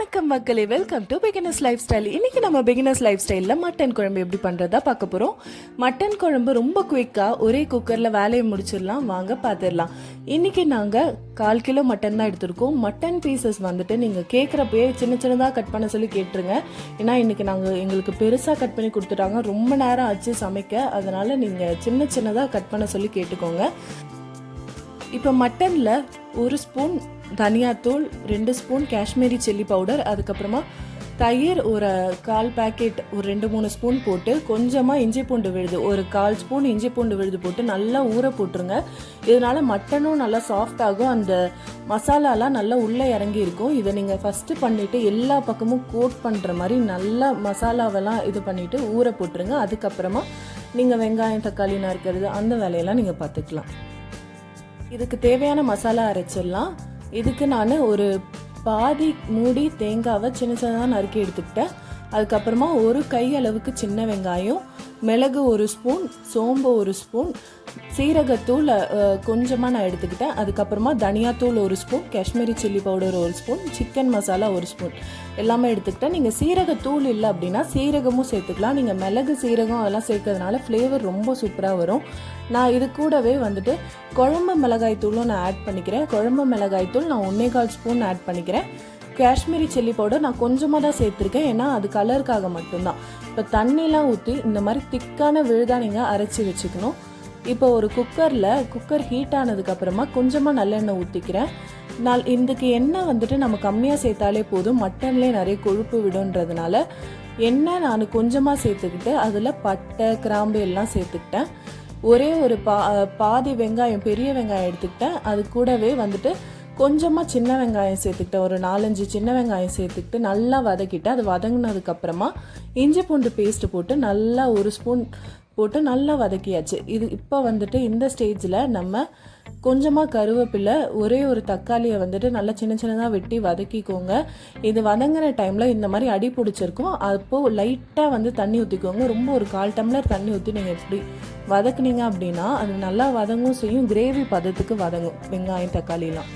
வணக்கம் மக்களே. Welcome to beginners life style இன்றைக்கி நம்ம பிகினர்ஸ் லைஃப் ஸ்டைலில் மட்டன் குழம்பு எப்படி பண்ணுறதா பார்க்க போகிறோம் மட்டன் குழம்பு ரொம்ப குயிக்காக ஒரே குக்கரில் வேலையை முடிச்சிடலாம். வாங்க பார்த்துடலாம் இன்றைக்கி நாங்கள் கால் கிலோ மட்டன் தான் எடுத்திருக்கோம். மட்டன் பீசஸ் வந்துட்டு நீங்கள் கேட்குறப்பயே சின்ன சின்னதாக கட் பண்ண சொல்லி கேட்டுருங்க. ஏன்னா இன்றைக்கி நாங்கள் எங்களுக்கு பெருசாக கட் பண்ணி கொடுத்துட்டாங்க. ரொம்ப நேரம் ஆச்சு சமைக்க. அதனால் நீங்கள் சின்ன சின்னதாக கட் பண்ண சொல்லி கேட்டுக்கோங்க. இப்போ மட்டனில் ஒரு ஸ்பூன் தனியாத்தூள் ரெண்டு ஸ்பூன் காஷ்மீரி சில்லி பவுடர் அதுக்கப்புறமா தயிர் ஒரு கால் பேக்கெட் ஒரு ரெண்டு மூணு ஸ்பூன் போட்டு கொஞ்சமாக இஞ்சி பூண்டு விழுது. ஒரு கால் ஸ்பூன் இஞ்சி பூண்டு விழுது போட்டு நல்லா ஊற போட்டுருங்க. இதனால் மட்டனும் நல்லா சாஃப்ட் ஆகும். அந்த மசாலாலாம் நல்லா உள்ளே இறங்கி இருக்கும். இதை நீங்கள் ஃபஸ்ட்டு பண்ணிவிட்டு எல்லா பக்கமும் கோட் பண்ணுற மாதிரி நல்லா மசாலாவெல்லாம் இது பண்ணிவிட்டு ஊற போட்டுருங்க. அதுக்கப்புறமா நீங்கள் வெங்காயம் தக்காளி நறுக்கிறது அந்த வேலையெல்லாம் நீங்கள் பார்த்துக்கலாம். இதுக்கு தேவையான மசாலா அரைச்சிடலாம். இதுக்கு நான் ஒரு பாதி மூடி தேங்காவை சின்ன சின்னதாக நறுக்கி எடுத்துக்கிட்டேன். அதுக்கப்புறமா ஒரு கை அளவுக்கு சின்ன வெங்காயம் மிளகு ஒரு ஸ்பூன் சோம்பு ஒரு ஸ்பூன் சீரகத்தூள் கொஞ்சமாக நான் எடுத்துக்கிட்டேன். அதுக்கப்புறமா தனியாத்தூள் ஒரு ஸ்பூன் காஷ்மீரி சில்லி பவுடர் ஒரு ஸ்பூன் சிக்கன் மசாலா ஒரு ஸ்பூன். எல்லாமே எடுத்துக்கிட்டேன். நீங்கள் சீரகத்தூள் இல்லை அப்படின்னா சீரகமும் சேர்த்துக்கலாம். நீங்கள் மிளகு சீரகம் அதெல்லாம் சேர்க்கறதுனால ஃப்ளேவர் ரொம்ப சூப்பராக வரும். நான் இது கூடவே வந்துட்டு குழம்பு மிளகாய் தூளும் நான் ஆட் பண்ணிக்கிறேன். குழம்பு மிளகாய் தூள் நான் ஒன்றே கால் ஸ்பூன் ஆட் பண்ணிக்கிறேன். காஷ்மீரி சில்லி பவுடர் நான் கொஞ்சமாக தான் சேர்த்துருக்கேன். ஏன்னா அது கலருக்காக மட்டும்தான். இப்போ தண்ணிலாம் ஊற்றி இந்த மாதிரி திக்கான விழுதா நீங்கள் அரைச்சி வச்சுக்கணும். இப்போ ஒரு குக்கரில் குக்கர் ஹீட் ஆனதுக்கப்புறமா கொஞ்சமாக நல்லெண்ணெய் ஊற்றிக்கிறேன் நாள் இதுக்கு எண்ணெய் வந்துட்டு நம்ம கம்மியாக சேர்த்தாலே போதும். மட்டன்லேயே நிறைய கொழுப்பு விடுன்றதுனால எண்ணெய் நான் கொஞ்சமாக சேர்த்துக்கிட்டு அதில் பட்டை கிராம்பு எல்லாம் சேர்த்துக்கிட்டேன். ஒரே ஒரு பா பாதி வெங்காயம் பெரிய வெங்காயம் எடுத்துக்கிட்டேன். அது கூடவே வந்துட்டு கொஞ்சமாக சின்ன வெங்காயம் சேர்த்துக்கிட்டேன். ஒரு நாலஞ்சு சின்ன வெங்காயம் சேர்த்துக்கிட்டு நல்லா வதக்கிட்டு அது வதங்கினதுக்கப்புறமா இஞ்சி பூண்டு பேஸ்ட்டு போட்டு நல்லா ஒரு ஸ்பூன் போட்டு நல்லா வதக்கியாச்சு. இது இப்போ வந்துட்டு இந்த ஸ்டேஜில் நம்ம கொஞ்சமாக கருவேப்பிலை ஒரே ஒரு தக்காளியை வந்துட்டு நல்லா சின்ன சின்னதாக வெட்டி வதக்கிக்கோங்க. இது வதங்குற டைமில் இந்த மாதிரி அடி பிடிச்சிருக்கும். அப்போது லைட்டாக வந்து தண்ணி ஊற்றிக்கோங்க ரொம்ப ஒரு கால் டம்ளர் தண்ணி ஊற்றி நீங்கள் எப்படி வதக்குனீங்க அப்படின்னா அது நல்லா வதங்கும் செய்யும். கிரேவி பதத்துக்கு வதங்கும். வெங்காயம் தக்காளிலாம்.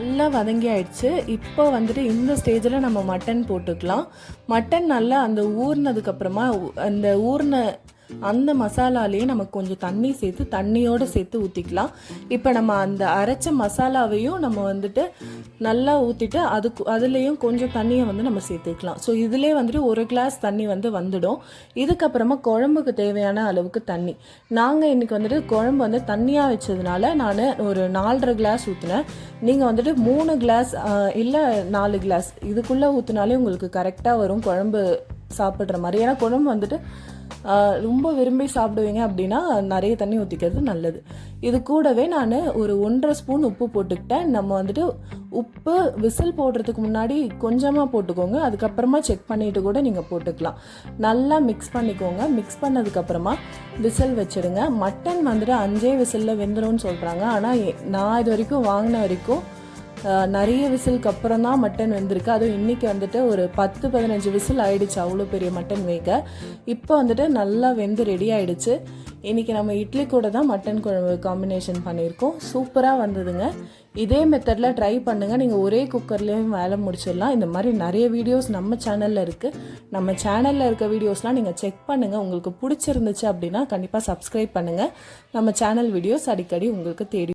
நல்லா வதங்கி ஆயிடுச்சு இப்போ வந்துட்டு இந்த ஸ்டேஜில் நம்ம மட்டன் போட்டுக்கலாம். மட்டன் நல்லா அந்த ஊறினதுக்கப்புறமா அந்த ஊறின அந்த மசாலாலேயே நமக்கு கொஞ்சம் தண்ணி சேர்த்து தண்ணியோடு சேர்த்து ஊற்றிக்கலாம் இப்போ நம்ம அந்த அரைச்ச மசாலாவையும் நம்ம வந்துட்டு நல்லா ஊற்றிட்டு அதுக்கு அதுலேயும் கொஞ்சம் தண்ணியை வந்து நம்ம சேர்த்துக்கலாம். ஸோ இதிலே வந்துட்டு ஒரு கிளாஸ் தண்ணி வந்து வந்துடும். இதுக்கப்புறமா குழம்புக்கு தேவையான அளவுக்கு தண்ணி. நாங்கள் இன்றைக்கி வந்துட்டு குழம்பு வந்து தண்ணியாக வச்சதுனால நான் ஒரு நாலரை கிளாஸ் ஊற்றினேன் நீங்கள் வந்துட்டு மூணு கிளாஸ் இல்லை நாலு கிளாஸ் இதுக்குள்ளே ஊற்றினாலே உங்களுக்கு கரெக்டாக வரும் குழம்பு சாப்பிட்ற மாதிரி. ஏன்னா குழம்பு வந்துட்டு ரொம்ப விரும்பி சாப்பிடுவீங்க அப்படின்னா நிறைய தண்ணி ஊற்றிக்கிறது நல்லது. இது கூடவே நான் ஒரு ஒன்றரை ஸ்பூன் உப்பு போட்டுக்கிட்டேன். நம்ம வந்துட்டு உப்பு விசில் போடுறதுக்கு முன்னாடி கொஞ்சமாக போட்டுக்கோங்க. அதுக்கப்புறமா செக் பண்ணிவிட்டு கூட நீங்கள் போட்டுக்கலாம். நல்லா மிக்ஸ் பண்ணிக்கோங்க. மிக்ஸ் பண்ணதுக்கப்புறமா விசில் வச்சுடுங்க. மட்டன் வந்துட்டு அஞ்சே விசிலில் வெந்துடும் சொல்கிறாங்க ஆனால் நான் இது வரைக்கும் வாங்கின வரைக்கும் நிறைய விசிலுக்கு அப்புறம் தான் மட்டன் வந்திருக்கு. அதுவும் இன்றைக்கி வந்துட்டு ஒரு பத்து பதினஞ்சு விசில் ஆயிடுச்சு. அவ்வளோ பெரிய மட்டன் வேக. இப்போ வந்துட்டு நல்லா வெந்து ரெடி ஆயிடுச்சு. இன்றைக்கி நம்ம இட்லி கூட தான் மட்டன் குழம்பு காம்பினேஷன் பண்ணியிருக்கோம். சூப்பராக வந்ததுங்க. இதே மெத்தடில் ட்ரை பண்ணுங்கள் நீங்கள் ஒரே குக்கர்லேயும் வேலை முடிச்சிடலாம். இந்த மாதிரி நிறைய வீடியோஸ் நம்ம சேனலில் இருக்குது நம்ம சேனலில் இருக்க வீடியோஸ்லாம் நீங்கள் செக் பண்ணுங்கள் உங்களுக்கு பிடிச்சிருந்துச்சு அப்படின்னா கண்டிப்பாக சப்ஸ்கிரைப் பண்ணுங்கள் நம்ம சேனல் வீடியோஸ் அடிக்கடி உங்களுக்கு தேடி